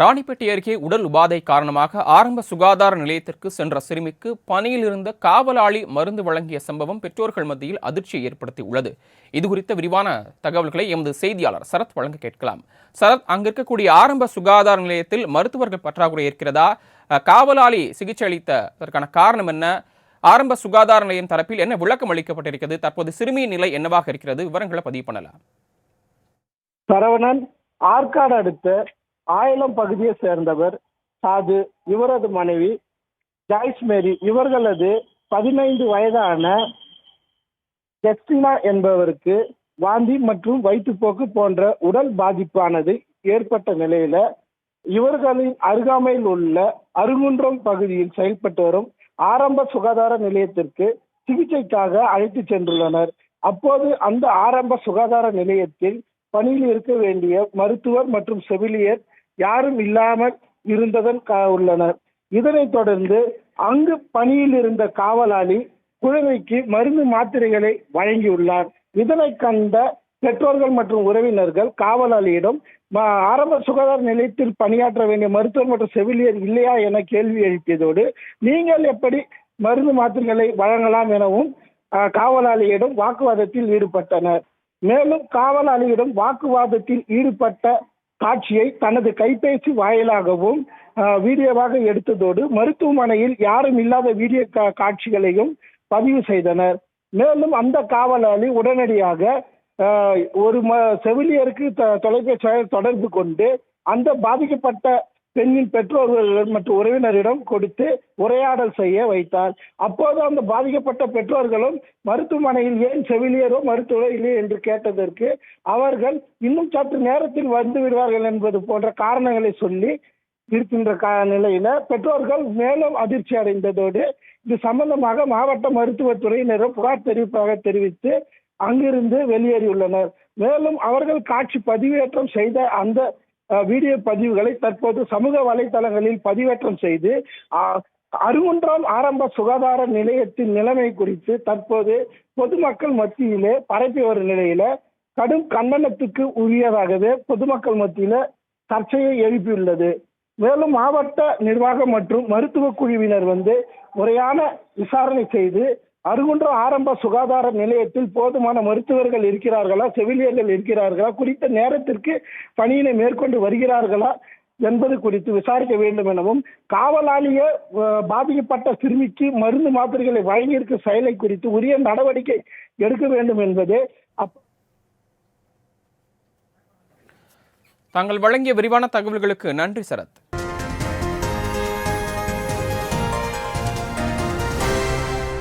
ராணிப்பேட்டை அருகே உடல் உபாதை காரணமாக ஆரம்ப சுகாதார நிலையத்திற்கு சென்ற சிறுமிக்கு பணியில் இருந்த காவலாளி மருந்து வழங்கிய சம்பவம் பெற்றோர்கள் மத்தியில் அதிர்ச்சியை ஏற்படுத்தியுள்ளது. இது குறித்த விரிவான தகவல்களை எமது செய்தியாளர் சரத் வழங்க கேட்கலாம். சரத் அங்க இருக்கக்கூடிய ஆரம்ப சுகாதார நிலையத்தில் மருத்துவர்கள் பற்றாக்குறை இருக்கிறதா காவலாளி சிகிச்சை அளித்ததற்கான காரணம் என்ன? ஆரம்ப சுகாதார நிலையம் தரப்பில் என்ன விளக்கம் அளிக்கப்பட்டிருக்கிறது? தற்போது சிறுமியின் நிலை என்னவாக இருக்கிறது? விவரங்களை பதிவு பண்ணலாம். சரவணன் ஆற்காடு அடுத்த ஆயலம் பகுதியை சேர்ந்தவர் சாது இவரது மனைவி ஜாய்ஸ் மேரி இவர்களது பதினைந்து வயதான ஜெஸ்டினா என்பவருக்கு வாந்தி மற்றும் வயிற்றுப்போக்கு போன்ற உடல் பாதிப்பானது ஏற்பட்ட நிலையில இவர்களின் அருகாமையில் உள்ள அருங்குன்றம் பகுதியில் செயல்பட்டு வரும் ஆரம்ப சுகாதார நிலையத்திற்கு சிகிச்சைக்காக அழைத்து சென்றுள்ளனர். அப்போது அந்த ஆரம்ப சுகாதார நிலையத்தில் பணியில் இருக்க வேண்டிய மருத்துவர் மற்றும் செவிலியர் யாரும் இல்லாமல் இருந்ததன் உள்ளனர். இதனைத் தொடர்ந்து அங்கு பணியில் இருந்த காவலாளி குழந்தைக்கு மருந்து மாத்திரைகளை வழங்கியுள்ளார். இதனை கண்ட பெற்றோர்கள் மற்றும் உறவினர்கள் காவலாளியிடம் ஆரம்ப சுகாதார நிலையத்தில் பணியாற்ற வேண்டிய மருத்துவர் மற்றும் செவிலியர் இல்லையா என கேள்வி எழுப்பியதோடு நீங்கள் எப்படி மருந்து மாத்திரைகளை வழங்கலாம் எனவும் அஹ், காவலாளியிடம் வாக்குவாதத்தில் ஈடுபட்டனர். மேலும் காவலாளியிடம் வாக்குவாதத்தில் ஈடுபட்ட காட்சியை தனது கைபேசி வாயிலாகவும் வீடியோவாக எடுத்ததோடு மருத்துவமனையில் யாரும் இல்லாத வீடியோ கா- காட்சிகளையும் பதிவு செய்தனர். மேலும் அந்த காவலாளி உடனடியாக ஒரு ம செவிலியருக்கு த- தொடர்பு கொண்டு அந்த பாதிக்கப்பட்ட பெண்ணின் பெற்றோர்கள் மற்றும் உறவினரிடம் கொடுத்து உரையாடல் செய்ய வைத்தார். அப்போது அந்த பாதிக்கப்பட்ட பெற்றோர்களும் மருத்துவமனையில் ஏன் செவிலியரோ மருத்துவரோ இல்லை? என்று கேட்டதற்கு அவர்கள் இன்னும் சற்று நேரத்தில் வந்து விடுவார்கள் என்பது போன்ற காரணங்களை சொல்லி இருக்கின்ற கா- நிலையில பெற்றோர்கள் மேலும் அதிர்ச்சி அடைந்ததோடு இது சம்பந்தமாக மாவட்ட மருத்துவத்துறையினரும் புகார் தெரிவிப்பாக தெரிவித்து அங்கிருந்து வெளியேறியுள்ளனர். மேலும் அவர்கள் காட்சி பதிவேற்றம் செய்த அந்த வீடியோ பதிவுகளை தற்போது சமூக வலைதளங்களில் பதிவேற்றம் செய்து அஹ், ஆரம்ப சுகாதார நிலையத்தின் நிலைமை குறித்து தற்போது பொதுமக்கள் மத்தியிலே பரப்பி வரும் நிலையில கடும் கண்டனத்துக்கு உரியதாகவே பொதுமக்கள் மத்தியில சர்ச்சையை எழுப்பியுள்ளது. மேலும் மாவட்ட நிர்வாகம் மற்றும் மருத்துவ குழுவினர் வந்து முறையான விசாரணை செய்து அருகுன்றம் ஆரம்ப சுகாதார நிலையத்தில் போதுமான மருத்துவர்கள் இருக்கிறார்களா செவிலியர்கள் இருக்கிறார்களா குறித்த நேரத்திற்கு பணியினை மேற்கொண்டு வருகிறார்களா என்பது குறித்து விசாரிக்க வேண்டும் எனவும் காவலாளிய பாதிக்கப்பட்ட சிறுமிக்கு மருந்து மாத்திரைகளை வழங்கியிருக்கும் செயலை குறித்து உரிய நடவடிக்கை எடுக்க வேண்டும் என்பதே அப் தாங்கள் வழங்கிய விரிவான தகவல்களுக்கு நன்றி சரத்.